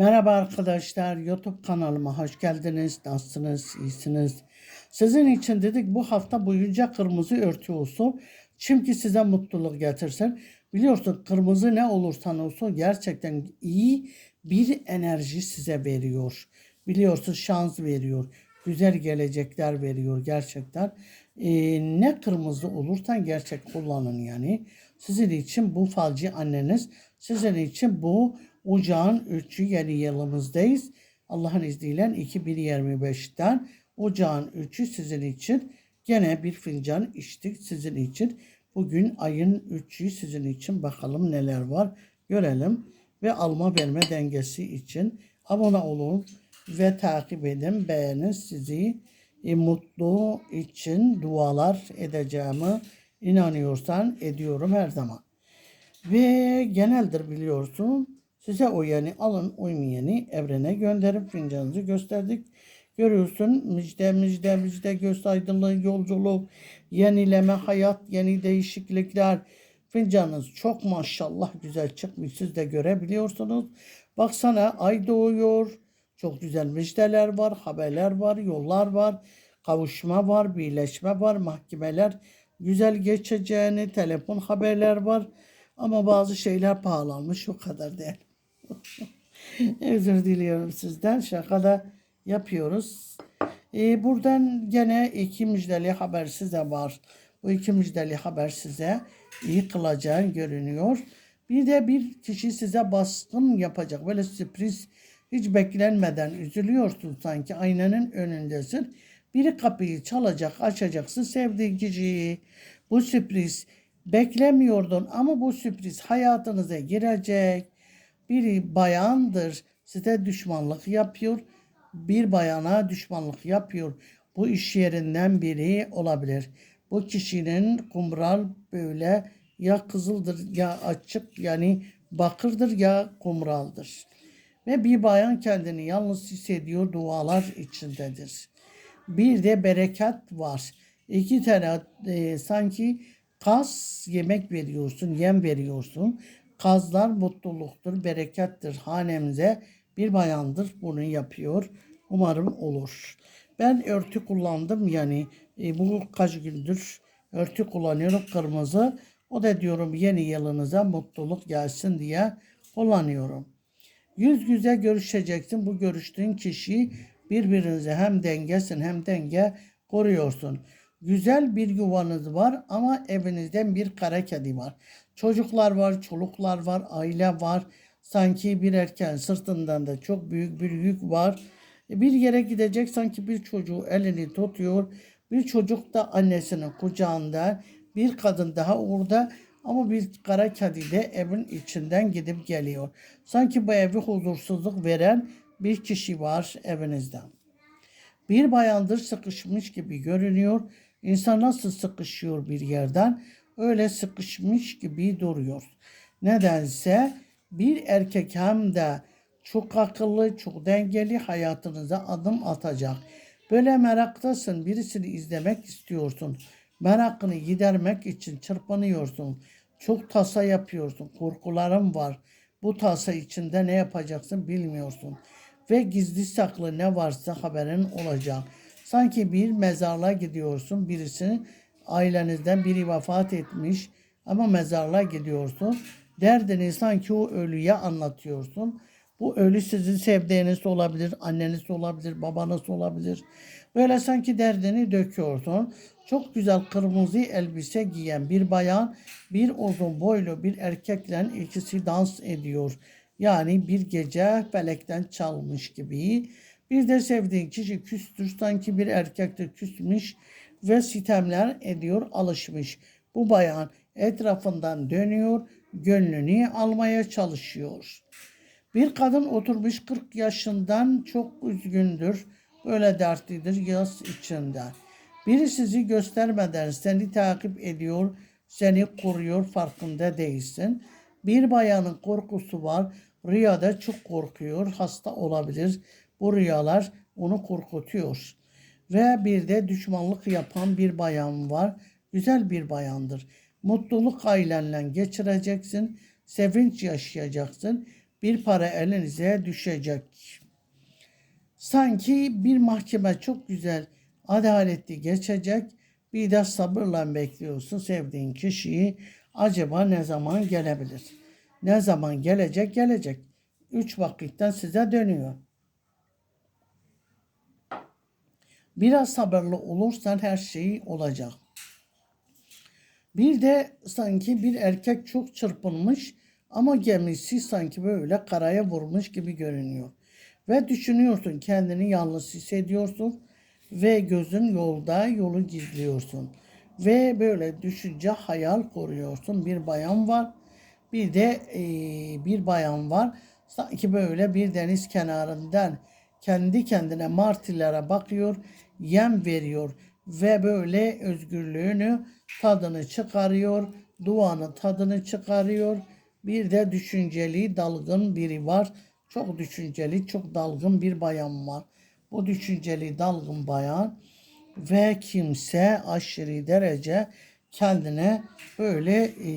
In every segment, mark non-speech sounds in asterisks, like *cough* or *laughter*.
Merhaba arkadaşlar, YouTube kanalıma hoş geldiniz. Nasılsınız, iyisiniz? Sizin için dedik bu hafta boyunca kırmızı örtü olsun. Çünkü size mutluluk getirsin. Biliyorsun kırmızı ne olursan olsun gerçekten iyi bir enerji size veriyor. Biliyorsun şans veriyor. Güzel gelecekler veriyor gerçekten. Ee, ne kırmızı olursan gerçek kullanın yani. Sizin için bu falcı anneniz, sizin için bu ocağın 3'ü yeni yılımızdayız. Allah'ın izniyle 2025'ten ocağın 3'ü sizin için gene bir fincan içtik sizin için. Bugün ayın 3'ü sizin için bakalım neler var görelim. Ve alma verme dengesi için abone olun ve takip edin. Beğenin sizi e, mutlu için dualar edeceğimi inanıyorsan ediyorum her zaman. Ve geneldir biliyorsun. Size uyanı alın, uymayanı evrene gönderip fincanınızı gösterdik. Görüyorsun müjde müjde müjde göz aydınlığı yolculuk, yenileme hayat, yeni değişiklikler. Fincanınız çok maşallah güzel çıkmış. Siz de görebiliyorsunuz. Baksana ay doğuyor. Çok güzel müjdeler var, haberler var, yollar var, kavuşma var, birleşme var, mahkemeler güzel geçeceğini, telefon haberler var. Ama bazı şeyler pahalanmış o kadar değil. *laughs* Özür diliyorum sizden. Şaka da yapıyoruz. Ee, buradan gene iki müjdeli haber size var. Bu iki müjdeli haber size iyi kılacağı görünüyor. Bir de bir kişi size baskın yapacak. Böyle sürpriz hiç beklenmeden üzülüyorsun sanki aynanın önündesin. Biri kapıyı çalacak, açacaksın sevdiğin kişiyi. Bu sürpriz beklemiyordun ama bu sürpriz hayatınıza girecek. Biri bayandır, size düşmanlık yapıyor. Bir bayana düşmanlık yapıyor. Bu iş yerinden biri olabilir. Bu kişinin kumral böyle ya kızıldır ya açık yani bakırdır ya kumraldır. Ve bir bayan kendini yalnız hissediyor dualar içindedir. Bir de bereket var. İki tane e, sanki kaz yemek veriyorsun, yem veriyorsun. Kazlar mutluluktur, berekettir. Hanemize bir bayandır bunu yapıyor. Umarım olur. Ben örtü kullandım yani e, bu kaç gündür örtü kullanıyorum kırmızı. O da diyorum yeni yılınıza mutluluk gelsin diye kullanıyorum. Yüz yüze görüşeceksin. Bu görüştüğün kişiyi birbirinize hem dengesin hem denge koruyorsun. Güzel bir yuvanız var ama evinizden bir kara kedi var. Çocuklar var, çoluklar var, aile var. Sanki bir erken sırtından da çok büyük bir yük var. E, Bir yere gidecek sanki bir çocuğu elini tutuyor. Bir çocuk da annesinin kucağında. Bir kadın daha orada ama bir kara kedi de evin içinden gidip geliyor. Sanki bu evi huzursuzluk veren bir kişi var evinizde. Bir bayandır sıkışmış gibi görünüyor. İnsan nasıl sıkışıyor bir yerden öyle sıkışmış gibi duruyor. Nedense bir erkek hem de çok akıllı, çok dengeli hayatınıza adım atacak. Böyle meraktasın, birisini izlemek istiyorsun. Merakını gidermek için çırpınıyorsun. Çok tasa yapıyorsun, korkuların var. Bu tasa içinde ne yapacaksın bilmiyorsun. Ve gizli saklı ne varsa haberin olacak. Sanki bir mezarlığa gidiyorsun, birisinin ailenizden biri vefat etmiş ama mezarlığa gidiyorsun. Derdini sanki o ölüye anlatıyorsun. Bu ölü sizin sevdiğiniz olabilir, anneniz olabilir, babanız olabilir. Böyle sanki derdini döküyorsun. Çok güzel kırmızı elbise giyen bir bayan, bir uzun boylu bir erkekle ikisi dans ediyor. Yani bir gece felekten çalmış gibi. Bir de sevdiğin kişi küstür sanki bir erkektir küsmüş ve sitemler ediyor alışmış. Bu bayan etrafından dönüyor, gönlünü almaya çalışıyor. Bir kadın oturmuş 40 yaşından çok üzgündür. Böyle dertlidir yaz içinde. Biri sizi göstermeden seni takip ediyor, seni koruyor farkında değilsin. Bir bayanın korkusu var. Rüyada çok korkuyor, hasta olabilir. Bu rüyalar onu korkutuyor. Ve bir de düşmanlık yapan bir bayan var. Güzel bir bayandır. Mutluluk ailenle geçireceksin. Sevinç yaşayacaksın. bir para elinize düşecek. Sanki bir mahkeme çok güzel, adaletli geçecek. Bir de sabırla bekliyorsun sevdiğin kişiyi. Acaba ne zaman gelebilir? Ne zaman gelecek? Gelecek. Üç vakitten size dönüyor. Biraz sabırlı olursan her şey olacak. Bir de sanki bir erkek çok çırpınmış ama gemisi sanki böyle karaya vurmuş gibi görünüyor. Ve düşünüyorsun kendini yalnız hissediyorsun ve gözün yolda yolu gizliyorsun. Ve böyle düşünce hayal kuruyorsun. Bir bayan var bir de eee, bir bayan var. Sanki böyle bir deniz kenarından kendi kendine martılara bakıyor, yem veriyor ve böyle özgürlüğünü tadını çıkarıyor, duanın tadını çıkarıyor. Bir de düşünceli, dalgın biri var. Çok düşünceli, çok dalgın bir bayan var. Bu düşünceli, dalgın bayan ve kimse aşırı derece kendine böyle e,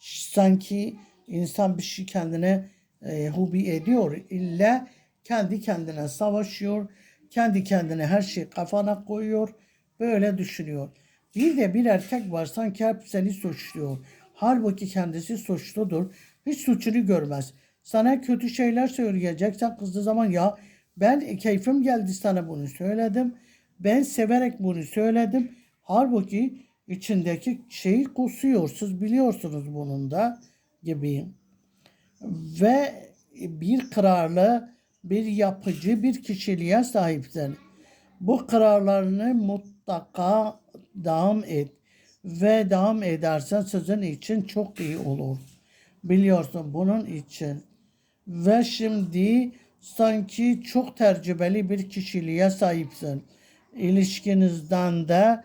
sanki insan bir şey kendine e, hobi ediyor. İlla kendi kendine savaşıyor. Kendi kendine her şeyi kafana koyuyor. Böyle düşünüyor. Bir de bir erkek var sanki hep seni suçluyor. Halbuki kendisi suçludur. Hiç suçunu görmez. Sana kötü şeyler söyleyecek. Sen kızdığı zaman ya ben keyfim geldi sana bunu söyledim. Ben severek bunu söyledim. Halbuki içindeki şeyi kusuyor. Siz biliyorsunuz bunun da gibi. Ve bir kararlı, bir yapıcı bir kişiliğe sahipsin. Bu kararlarını mutlaka devam et. Ve devam edersen sizin için çok iyi olur. Biliyorsun bunun için. Ve şimdi sanki çok tecrübeli bir kişiliğe sahipsin. İlişkinizden de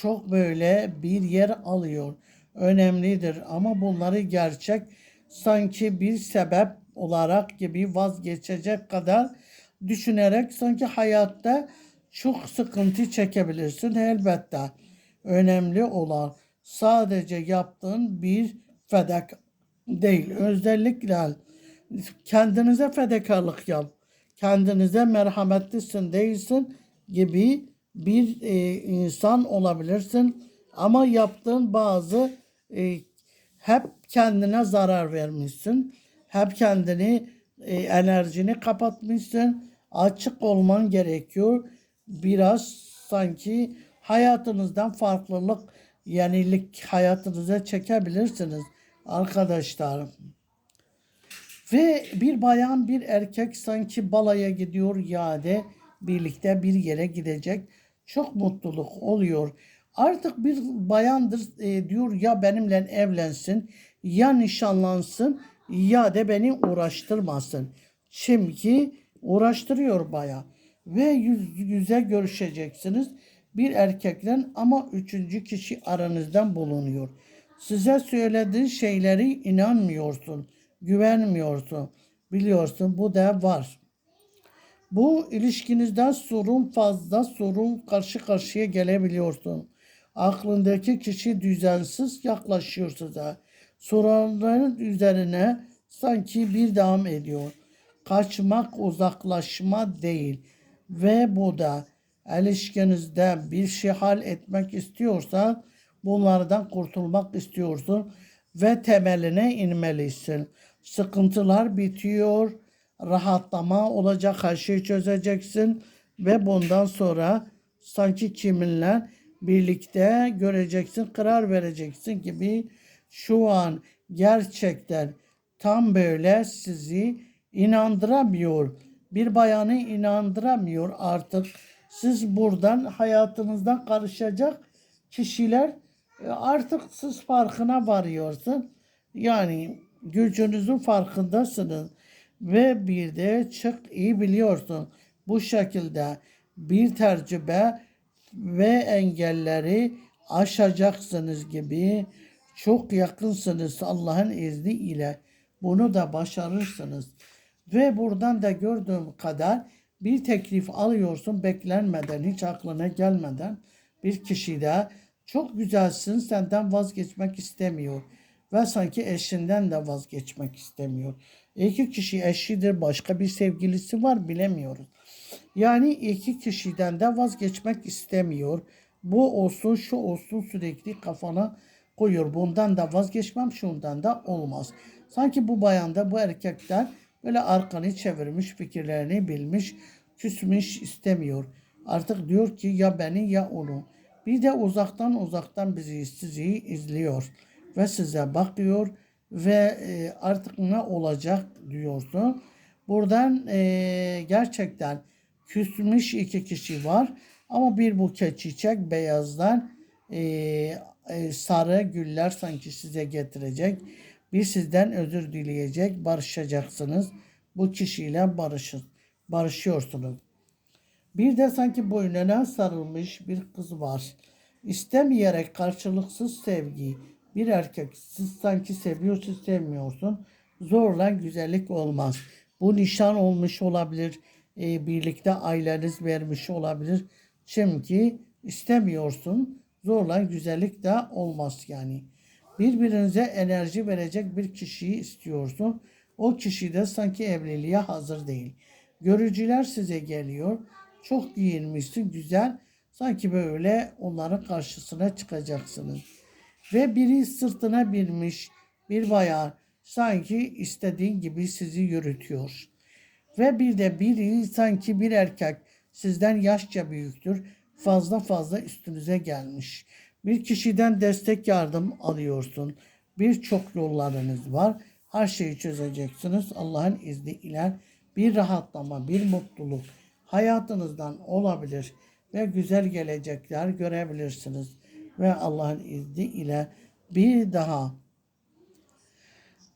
çok böyle bir yer alıyor. Önemlidir ama bunları gerçek sanki bir sebep olarak gibi vazgeçecek kadar düşünerek sanki hayatta çok sıkıntı çekebilirsin elbette. Önemli olan sadece yaptığın bir fedak değil. Özellikle kendinize fedakarlık yap. Kendinize merhametlisin değilsin gibi bir e, insan olabilirsin. Ama yaptığın bazı e, hep kendine zarar vermişsin. Hep kendini e, enerjini kapatmışsın. Açık olman gerekiyor. Biraz sanki hayatınızdan farklılık, yenilik hayatınıza çekebilirsiniz arkadaşlar. Ve bir bayan bir erkek sanki balaya gidiyor ya da birlikte bir yere gidecek. Çok mutluluk oluyor. Artık bir bayandır e, diyor ya benimle evlensin ya nişanlansın ya da beni uğraştırmasın. Çünkü uğraştırıyor baya. Ve yüz yüze görüşeceksiniz bir erkekle ama üçüncü kişi aranızdan bulunuyor. Size söylediği şeyleri inanmıyorsun, güvenmiyorsun. Biliyorsun bu da var. Bu ilişkinizden sorun fazla sorun karşı karşıya gelebiliyorsun. Aklındaki kişi düzensiz yaklaşıyor size. Sorunların üzerine sanki bir devam ediyor. Kaçmak uzaklaşma değil. Ve bu da ilişkinizde bir şey hal etmek istiyorsan bunlardan kurtulmak istiyorsun ve temeline inmelisin. Sıkıntılar bitiyor, rahatlama olacak, her şeyi çözeceksin ve bundan sonra sanki kiminle birlikte göreceksin, karar vereceksin gibi şu an gerçekten tam böyle sizi inandıramıyor. Bir bayanı inandıramıyor artık. Siz buradan hayatınızdan karışacak kişiler e, artık siz farkına varıyorsun. Yani gücünüzün farkındasınız ve bir de çok iyi biliyorsun. Bu şekilde bir tecrübe ve engelleri aşacaksınız gibi çok yakınsınız Allah'ın izni ile. Bunu da başarırsınız. Ve buradan da gördüğüm kadar bir teklif alıyorsun beklenmeden, hiç aklına gelmeden bir kişi de çok güzelsin senden vazgeçmek istemiyor. Ve sanki eşinden de vazgeçmek istemiyor. İki kişi eşidir, başka bir sevgilisi var bilemiyoruz. Yani iki kişiden de vazgeçmek istemiyor. Bu olsun, şu olsun sürekli kafana koyuyor. Bundan da vazgeçmem, şundan da olmaz. Sanki bu bayanda bu erkekler böyle arkanı çevirmiş, fikirlerini bilmiş, küsmüş istemiyor. Artık diyor ki ya beni ya onu. Bir de uzaktan uzaktan bizi sizi izliyor ve size bakıyor ve e, artık ne olacak diyorsun. Buradan e, gerçekten küsmüş iki kişi var ama bir buket çiçek beyazdan e, e, sarı güller sanki size getirecek. Bir sizden özür dileyecek, barışacaksınız. Bu kişiyle barışın, barışıyorsunuz. Bir de sanki boynuna sarılmış bir kız var. İstemeyerek karşılıksız sevgi. Bir erkek siz sanki seviyorsun sevmiyorsun. Zorla güzellik olmaz. Bu nişan olmuş olabilir. e, birlikte aileniz vermiş olabilir. Çünkü istemiyorsun. Zorla güzellik de olmaz yani. Birbirinize enerji verecek bir kişiyi istiyorsun. O kişi de sanki evliliğe hazır değil. Görücüler size geliyor. Çok giyinmişsin, güzel. Sanki böyle onların karşısına çıkacaksınız. Ve biri sırtına binmiş bir bayan sanki istediğin gibi sizi yürütüyor. Ve bir de biri sanki bir erkek sizden yaşça büyüktür. Fazla fazla üstünüze gelmiş. Bir kişiden destek yardım alıyorsun. Birçok yollarınız var. Her şeyi çözeceksiniz. Allah'ın izniyle bir rahatlama, bir mutluluk hayatınızdan olabilir ve güzel gelecekler görebilirsiniz. Ve Allah'ın izniyle bir daha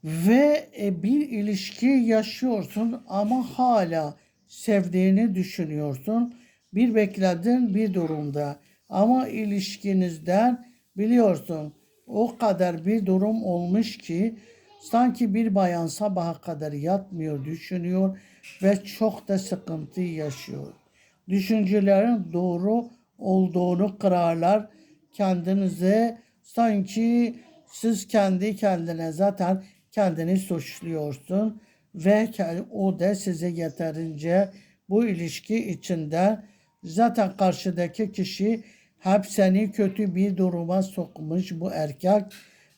ve e, bir ilişki yaşıyorsun ama hala sevdiğini düşünüyorsun. Bir bekledin bir durumda ama ilişkinizden biliyorsun o kadar bir durum olmuş ki sanki bir bayan sabaha kadar yatmıyor, düşünüyor ve çok da sıkıntı yaşıyor. Düşüncelerin doğru olduğunu kararlar kendinize sanki siz kendi kendine zaten kendini suçluyorsun ve o da size yeterince bu ilişki içinde zaten karşıdaki kişi hep seni kötü bir duruma sokmuş bu erkek.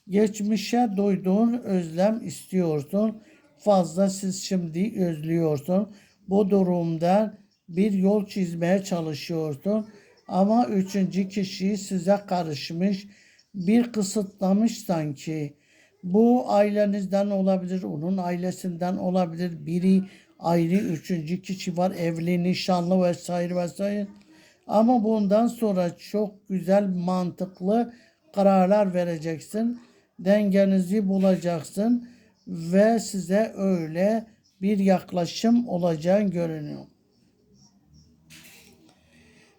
Geçmişe duyduğun özlem istiyorsun. Fazla siz şimdi özlüyorsun. Bu durumda bir yol çizmeye çalışıyorsun. Ama üçüncü kişi size karışmış, bir kısıtlamış sanki. Bu ailenizden olabilir, onun ailesinden olabilir. Biri ayrı, üçüncü kişi var, evli, nişanlı vesaire vesaire. Ama bundan sonra çok güzel, mantıklı kararlar vereceksin. Dengenizi bulacaksın ve size öyle bir yaklaşım olacağın görünüyor.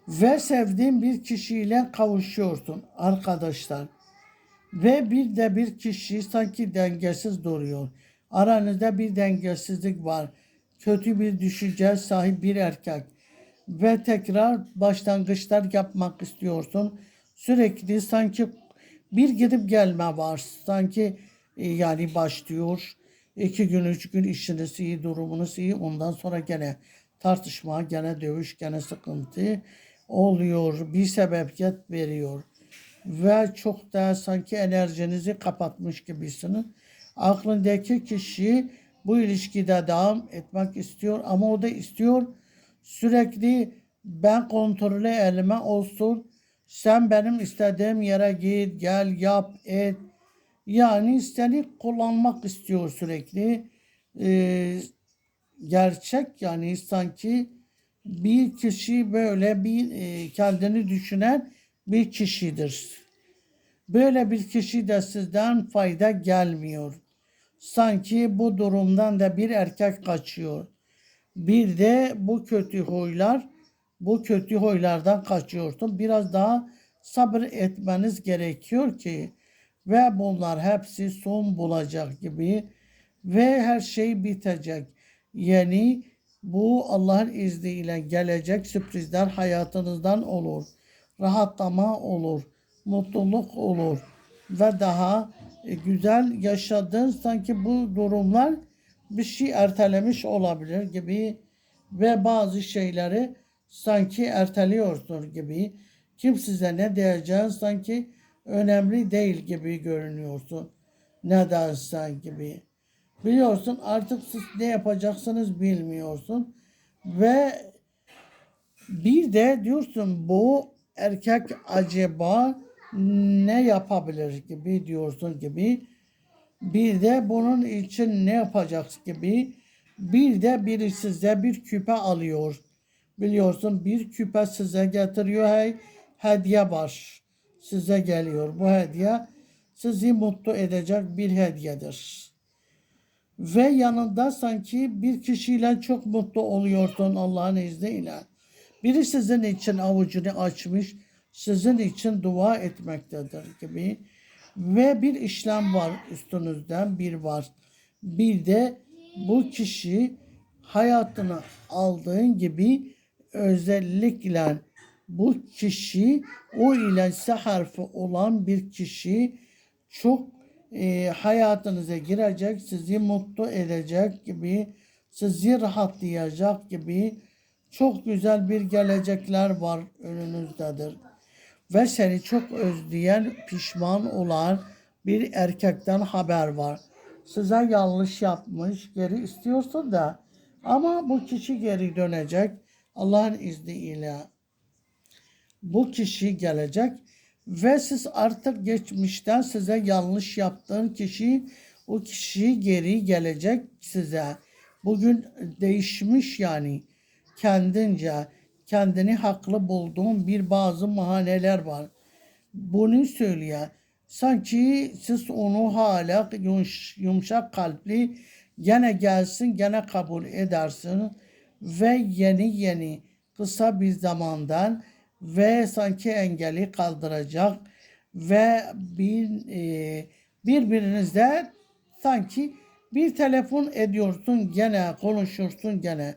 Ve sevdiğin bir kişiyle kavuşuyorsun arkadaşlar. Ve bir de bir kişi sanki dengesiz duruyor. Aranızda bir dengesizlik var. Kötü bir düşünce sahip bir erkek. Ve tekrar başlangıçlar yapmak istiyorsun. Sürekli sanki bir gidip gelme var. Sanki e, yani başlıyor. İki gün, üç gün işiniz iyi, durumunuz iyi. Ondan sonra gene tartışma, gene dövüş, gene sıkıntı oluyor. Bir sebebiyet veriyor. Ve çok da sanki enerjinizi kapatmış gibisiniz. Aklındaki kişi bu ilişkide devam etmek istiyor ama o da istiyor sürekli ben kontrolü elime olsun. Sen benim istediğim yere git, gel, yap, et. Yani seni kullanmak istiyor sürekli. Ee, gerçek yani sanki bir kişi böyle bir e, kendini düşünen bir kişidir. Böyle bir kişi de sizden fayda gelmiyor. Sanki bu durumdan da bir erkek kaçıyor. Bir de bu kötü huylar, bu kötü huylardan kaçıyorsun. Biraz daha sabır etmeniz gerekiyor ki ve bunlar hepsi son bulacak gibi ve her şey bitecek. Yani bu Allah'ın izniyle gelecek sürprizler hayatınızdan olur. Rahatlama olur, mutluluk olur ve daha güzel yaşadığın sanki bu durumlar bir şey ertelemiş olabilir gibi ve bazı şeyleri sanki erteliyorsun gibi. Kim size ne diyeceğin sanki önemli değil gibi görünüyorsun. Ne dersen gibi. Biliyorsun artık siz ne yapacaksınız bilmiyorsun. Ve bir de diyorsun bu erkek acaba ne yapabilir gibi diyorsun gibi. Bir de bunun için ne yapacaksın gibi. Bir de biri size bir küpe alıyor. Biliyorsun bir küpe size getiriyor. Hey, hediye var. Size geliyor. Bu hediye sizi mutlu edecek bir hediyedir. Ve yanında sanki bir kişiyle çok mutlu oluyorsun Allah'ın izniyle. Biri sizin için avucunu açmış, sizin için dua etmektedir gibi. Ve bir işlem var üstünüzden bir var. Bir de bu kişi hayatını aldığın gibi özellikle bu kişi o ile S harfi olan bir kişi çok e, hayatınıza girecek, sizi mutlu edecek gibi, sizi rahatlayacak gibi çok güzel bir gelecekler var önünüzdedir. Ve seni çok özleyen, pişman olan bir erkekten haber var. Size yanlış yapmış, geri istiyorsun da ama bu kişi geri dönecek Allah'ın izniyle bu kişi gelecek ve siz artık geçmişten size yanlış yaptığın kişi o kişi geri gelecek size. Bugün değişmiş yani kendince kendini haklı bulduğun bir bazı mahaneler var. Bunu söylüyor. Sanki siz onu hala yumuş, yumuşak kalpli gene gelsin gene kabul edersin ve yeni yeni kısa bir zamandan ve sanki engeli kaldıracak ve bir e, birbirinizle sanki bir telefon ediyorsun gene konuşursun gene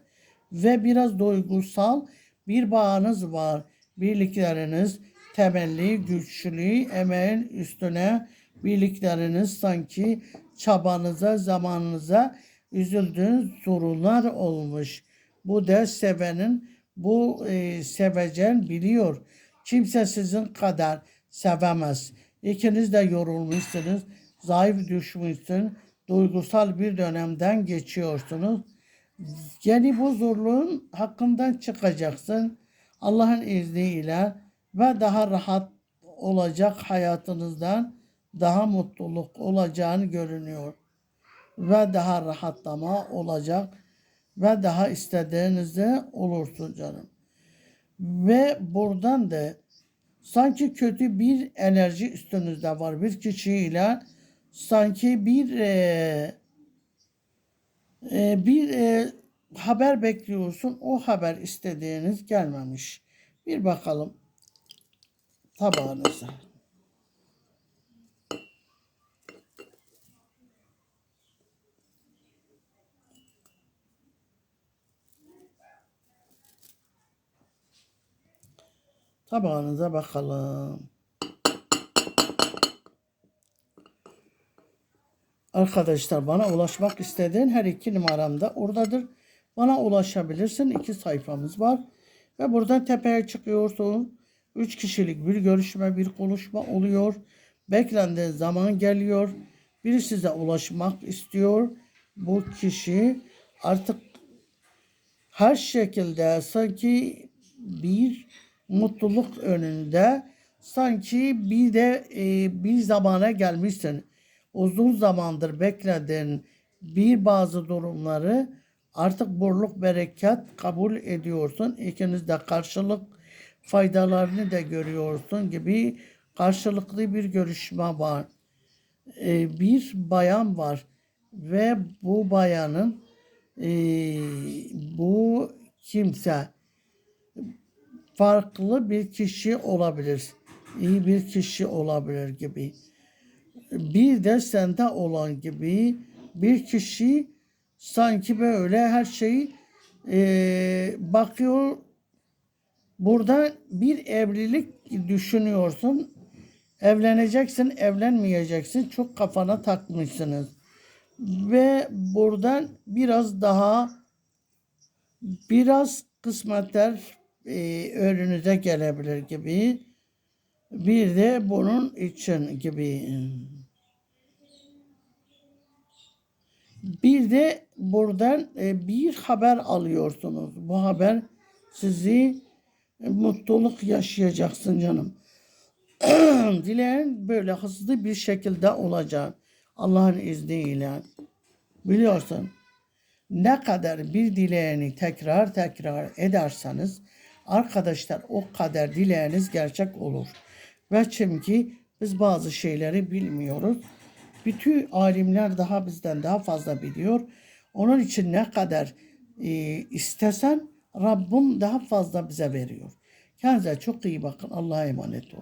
ve biraz duygusal bir bağınız var. Birlikleriniz temelli, güçlü, emeğin üstüne birlikleriniz sanki çabanıza, zamanınıza üzüldüğünüz sorunlar olmuş. Bu da sevenin bu e, sevecen biliyor. Kimse sizin kadar sevemez. İkiniz de yorulmuşsunuz, zayıf düşmüşsün, duygusal bir dönemden geçiyorsunuz. Yeni bu zorluğun hakkından çıkacaksın. Allah'ın izniyle ve daha rahat olacak hayatınızdan daha mutluluk olacağını görünüyor. Ve daha rahatlama olacak ve daha istediğinizde olursun canım. Ve buradan da sanki kötü bir enerji üstünüzde var bir kişiyle sanki bir e, e, bir e, haber bekliyorsun o haber istediğiniz gelmemiş. Bir bakalım tabağınıza. Tabağınıza bakalım. Arkadaşlar bana ulaşmak istediğin her iki numaram da oradadır. Bana ulaşabilirsin. İki sayfamız var. Ve buradan tepeye çıkıyorsun. Üç kişilik bir görüşme, bir konuşma oluyor. Beklendiği zaman geliyor. Biri size ulaşmak istiyor. Bu kişi artık her şekilde sanki bir mutluluk önünde sanki bir de e, bir zamana gelmişsin. Uzun zamandır beklediğin bir bazı durumları artık bolluk bereket kabul ediyorsun. İkiniz de karşılık faydalarını da görüyorsun gibi karşılıklı bir görüşme var. E, bir bayan var ve bu bayanın e, bu kimse farklı bir kişi olabilir. İyi bir kişi olabilir gibi. Bir de sende olan gibi bir kişi sanki böyle her şeyi e, bakıyor. Burada bir evlilik düşünüyorsun. Evleneceksin, evlenmeyeceksin. Çok kafana takmışsınız. Ve buradan biraz daha biraz kısmetler e, önünüze gelebilir gibi. Bir de bunun için gibi. Bir de buradan e, bir haber alıyorsunuz. Bu haber sizi e, mutluluk yaşayacaksın canım. *clears throat* Dileğin böyle hızlı bir şekilde olacak. Allah'ın izniyle. Biliyorsun ne kadar bir dileğini tekrar tekrar ederseniz arkadaşlar o kadar dileğiniz gerçek olur. Ve çünkü biz bazı şeyleri bilmiyoruz. Bütün alimler daha bizden daha fazla biliyor. Onun için ne kadar e, istesen Rabbim daha fazla bize veriyor. Kendinize çok iyi bakın. Allah'a emanet olun.